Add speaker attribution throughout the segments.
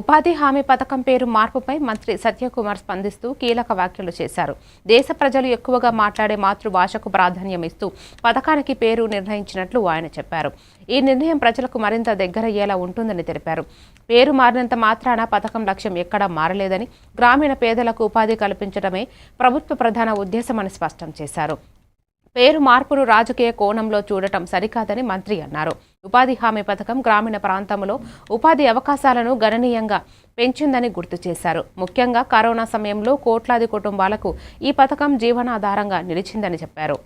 Speaker 1: ఉపాధి హామీ పథకం పేరు మార్పుపై మంత్రి సత్యకుమార్ స్పందిస్తూ కీలక వ్యాఖ్యలు చేశారు. దేశ ప్రజలు ఎక్కువగా మాట్లాడే మాతృభాషకు ప్రాధాన్యం ఇస్తూ పథకానికి పేరు నిర్ణయించినట్లు ఆయన చెప్పారు. ఈ నిర్ణయం ప్రజలకు మరింత దగ్గరయ్యేలా ఉంటుందని తెలిపారు. పేరు మారినంత మాత్రాన పథకం లక్ష్యం ఎక్కడా మారలేదని గ్రామీణ పేదలకు ఉపాధి కల్పించడమే ప్రభుత్వ ప్రధాన ఉద్దేశమని స్పష్టం చేశారు. పేరు మార్పును రాజకీయ కోణంలో చూడటం సరికాదని మంత్రి అన్నారు. ఉపాధి హామీ పథకం గ్రామీణ ప్రాంతంలో ఉపాధి అవకాశాలను గణనీయంగా పెంచిందని గుర్తు చేశారు. ముఖ్యంగా కరోనా సమయంలో కోట్లాది కుటుంబాలకు ఈ పథకం జీవనాధారంగా నిలిచిందని చెప్పారు.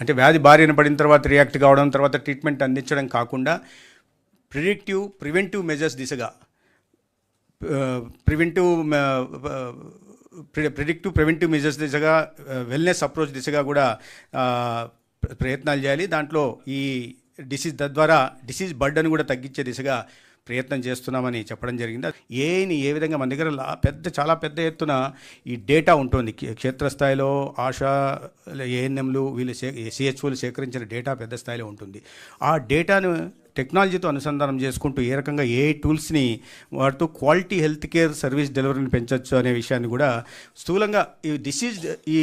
Speaker 2: అంటే వ్యాధి బారిన పడిన తర్వాత రియాక్ట్ కావడం తర్వాత ట్రీట్మెంట్ అందించడం కాకుండా ప్రిడిక్టివ్ ప్రివెంటివ్ మెజర్స్ దిశగా ప్రివెంటివ్ ప్రిడిక్టివ్ ప్రివెంటివ్ మెజర్స్ దిశగా uh, వెల్నెస్ అప్రోచ్ దిశగా కూడా uh, ప్రయత్నాలు చేయాలి. దాంట్లో ఈ డిసీజ్ తద్వారా డిసీజ్ బర్డన్ కూడా తగ్గించే దిశగా ప్రయత్నం చేస్తున్నామని చెప్పడం జరిగింది. ఏని ఏ విధంగా మన దగ్గర పెద్ద చాలా పెద్ద ఎత్తున ఈ డేటా ఉంటుంది. క్షేత్రస్థాయిలో ఆశా ఏఎన్ఎంలు వీళ్ళు సే సిహెచ్ఓలు సేకరించిన డేటా పెద్ద స్థాయిలో ఉంటుంది. ఆ డేటాను టెక్నాలజీతో అనుసంధానం చేసుకుంటూ ఏ రకంగా ఏ టూల్స్ని వాడుతూ క్వాలిటీ హెల్త్ కేర్ సర్వీస్ డెలివరీని పెంచవచ్చు అనే విషయాన్ని కూడా స్థూలంగా ఈ డిసీజ్ ఈ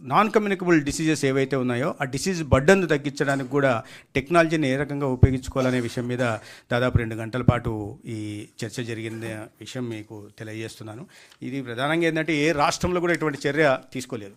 Speaker 2: నాన్ కమ్యూనికబుల్ డిసీజెస్ ఏవైతే ఉన్నాయో ఆ డిసీజ్ బడ్డను తగ్గించడానికి కూడా టెక్నాలజీని ఏ రకంగా ఉపయోగించుకోవాలనే విషయం మీద దాదాపు రెండు గంటల పాటు ఈ చర్చ జరిగింది విషయం మీకు తెలియజేస్తున్నాను. ఇది ప్రధానంగా ఏంటంటే ఏ రాష్ట్రంలో కూడా ఇటువంటి చర్య తీసుకోలేదు.